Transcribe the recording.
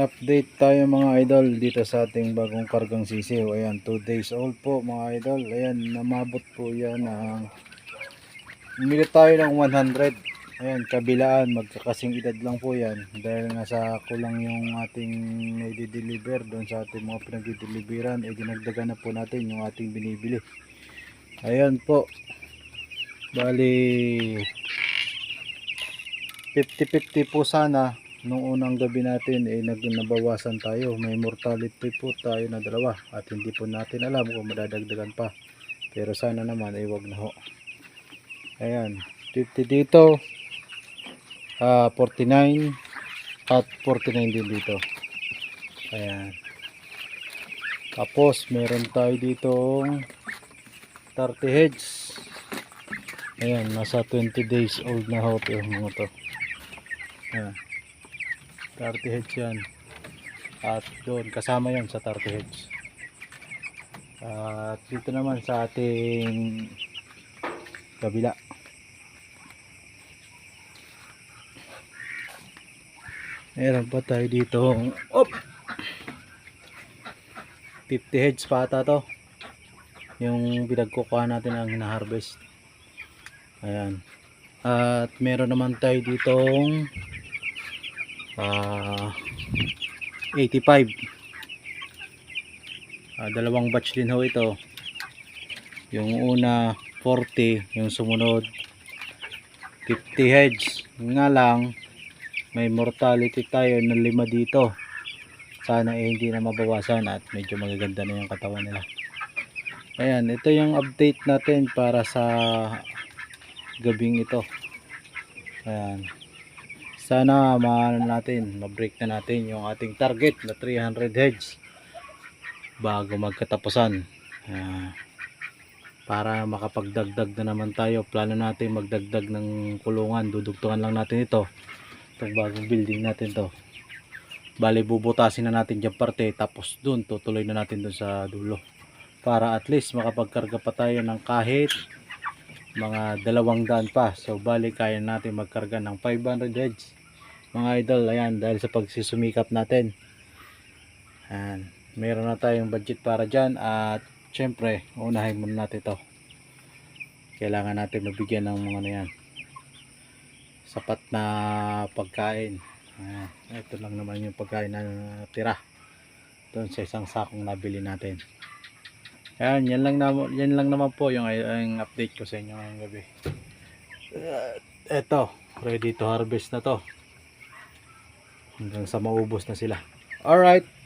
Update tayo mga idol dito sa ating bagong kargang sisiw. Ayan, 2 days old po mga idol. Ayan, namabot po yan ng Bumili tayo ng 100. Ayan, kabilaan, magkakasing edad lang po yan. Dahil nga sa kulang yung ating i-deliver doon sa ating mga pinag-deliveran, eh dinagdagan na po natin yung ating binibili. Ayan po. Bali, 50-50 po sana nung unang gabi natin eh nag nabawasan tayo. May mortality po tayo na dalawa at hindi po natin alam kung madadagdagan pa. Pero sana naman ay wag na ho. Ayan. 50 dito. Ah 49 at 49 din dito. Ayan. Tapos meron tayo ditong 30 heads. Ayan nasa 20 days old na ho yung mga to. Ayan 30 heads yan. At doon kasama yan sa 30 heads at dito naman sa ating kabila. Meron pa tayo dito op! 50 heads pa ata to. Yung pinagkukuha natin ang hina-harvest. Ayan. At meron naman tayo ditong ah 85 Ah, dalawang batch din ho ito. Yung una 40 yung sumunod 50 heads. Nga lang may mortality tayo na lima dito. Sana eh hindi na mabawasan at medyo magaganda na yung katawan nila. Ayan ito yung update natin para sa gabing ito. Ayan sana maano natin ma-break na natin yung ating target na 300 heads bago magkatapusan. Ah, para makapagdagdag na naman tayo plano natin magdagdag ng kulungan. Dudugtungan lang natin ito itong bagong building natin to. Bali bubutasin na natin dyan parte tapos dun tutuloy na natin dun sa dulo. Para at least makapagkarga pa tayo ng kahit mga dalawang daan pa. So bali kaya natin magkarga ng 500 heads mga idol ayan dahil sa pagsusumikap natin. Ayan meron na tayong budget para dyan at syempre unahin muna natin to kailangan natin mabigyan ng mga ano yan sapat na pagkain. Ayan, ito lang naman yung pagkain na tira doon sa isang sakong nabili natin. Ayan yan lang, na, yan lang naman po yung, yung update ko sa inyo ngayong gabi. Uh, eto ready to harvest na to hanggang sa maubos na sila. Alright